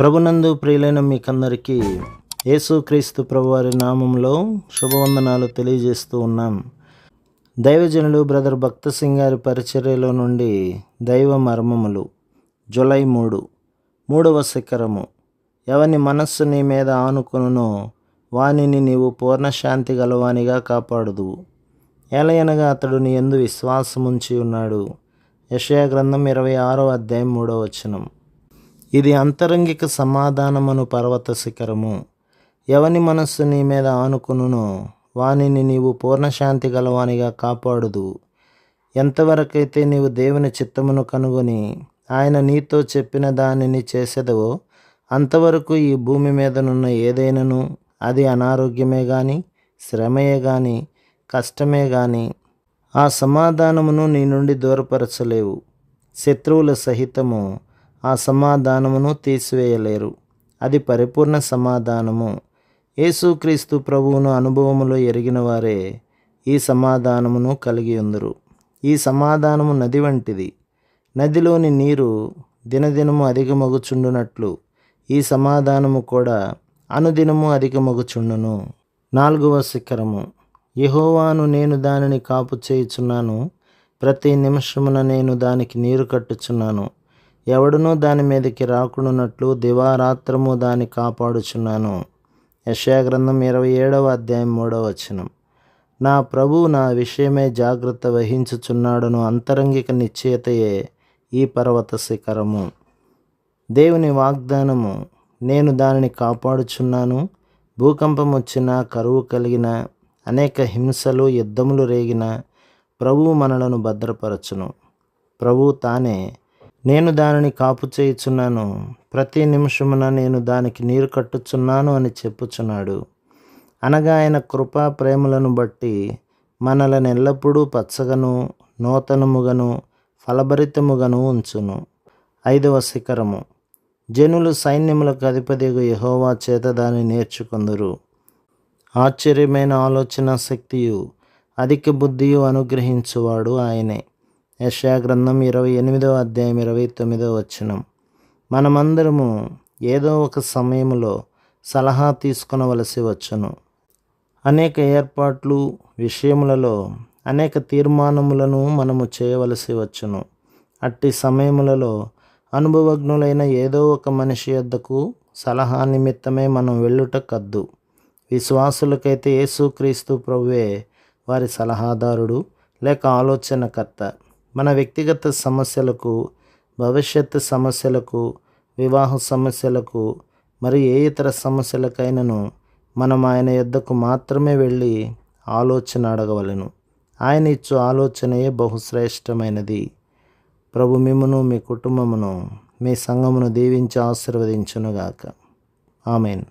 ప్రభునందు ప్రియులైన మీకందరికీ యేసుక్రీస్తు ప్రభువారి నామంలో శుభవందనాలు తెలియజేస్తూ ఉన్నాం. దైవజనులు బ్రదర్ భక్త సింగ్ గారి పరిచర్యలో నుండి దైవ మర్మములు జులై మూడు మూడవ శిఖరము. ఎవని మనస్సు నీ మీద ఆనుకునునో వానిని నీవు పూర్ణశాంతి గలవానిగా కాపాడుదువు. ఏలయనగా అతడు నీ ఎందు విశ్వాసముంచి ఉన్నాడు. యషయా గ్రంథం ఇరవై ఆరో అధ్యాయం మూడో వచనం. ఇది అంతరంగిక సమాధానమును పర్వత శిఖరము. ఎవని మనస్సు నీ మీద ఆనుకునునో వానిని నీవు పూర్ణశాంతి గలవానిగా కాపాడుదు. ఎంతవరకైతే నీవు దేవుని చిత్తమును కనుగొని ఆయన నీతో చెప్పిన దానిని చేసేదవో అంతవరకు ఈ భూమి మీదనున్న ఏదైనాను అది అనారోగ్యమే కానీ శ్రమయే కానీ కష్టమే కానీ ఆ సమాధానమును నీ నుండి దూరపరచలేవు. శత్రువుల సహితము ఆ సమాధానమును తీసివేయలేరు. అది పరిపూర్ణ సమాధానము. యేసుక్రీస్తు ప్రభువును అనుభవములో ఎరిగిన వారే ఈ సమాధానమును కలిగి ఉందరు. ఈ సమాధానము నది వంటిది. నదిలోని నీరు దినదినము అధికమగుచుండునట్లు ఈ సమాధానము కూడా అనుదినము అధికమగుచుండును. నాలుగవ శిఖరము. యహోవాను నేను దానిని కాపు చేయుచున్నాను ప్రతి నిమిషమున నేను దానికి నీరు కట్టుచున్నాను. ఎవడునూ దాని మీదకి రాకుండానట్లు దివారాత్రము దాన్ని కాపాడుచున్నాను. యశాగ్రంథం ఇరవై ఏడవ అధ్యాయం మూడవ వచనం. నా ప్రభు నా విషయమే జాగ్రత్త వహించుచున్నాడను అంతరంగిక నిశ్చయతయే ఈ పర్వత శిఖరము. దేవుని వాగ్దానము నేను దానిని కాపాడుచున్నాను. భూకంపం వచ్చిన కరువు కలిగిన అనేక హింసలు యుద్ధములు రేగిన ప్రభువు మనలను భద్రపరచును. ప్రభు తానే నేను దానిని కాపు చేయుచున్నాను. ప్రతి నిమిషమున నేను దానికి నీరు కట్టుచున్నాను అని చెప్పుచున్నాడు. అనగా ఆయన కృపా ప్రేమలను బట్టి మనలను ఎల్లప్పుడూ పచ్చగను నూతనముగను ఫలభరితముగను ఉంచును. ఐదవ శిఖరము. జనులు సైన్యములకు అధిపతిగా యహోవా చేత దాన్ని నేర్చుకుందరు. ఆశ్చర్యమైన ఆలోచన శక్తియు అధిక బుద్ధియు అనుగ్రహించువాడు ఆయనే. యశాగ్రంథం ఇరవై ఎనిమిదో అధ్యాయం ఇరవై తొమ్మిదో వచనం. మనమందరము ఏదో ఒక సమయంలో సలహా తీసుకొనవలసి వచ్చును. అనేక ఏర్పాట్లు విషయములలో అనేక తీర్మానములను మనము చేయవలసి వచ్చును. అట్టి సమయములలో అనుభవజ్ఞులైన ఏదో ఒక మనిషి యొద్దకు సలహా నిమిత్తమే మనం వెళ్ళుట కద్దు. విశ్వాసులకైతే యేసుక్రీస్తు ప్రభువే వారి సలహాదారుడు లేక ఆలోచనకర్త. మన వ్యక్తిగత సమస్యలకు భవిష్యత్తు సమస్యలకు వివాహ సమస్యలకు మరి ఏ ఇతర సమస్యలకైనను మనం ఆయన యొద్దకు మాత్రమే వెళ్ళి ఆలోచన అడగవలను. ఆయన ఇచ్చు ఆలోచనయే బహుశ్రేష్టమైనది. ప్రభు మిమ్మును మీ కుటుంబమును మీ సంఘమును దీవించి ఆశీర్వదించునుగాక. ఆమెన్.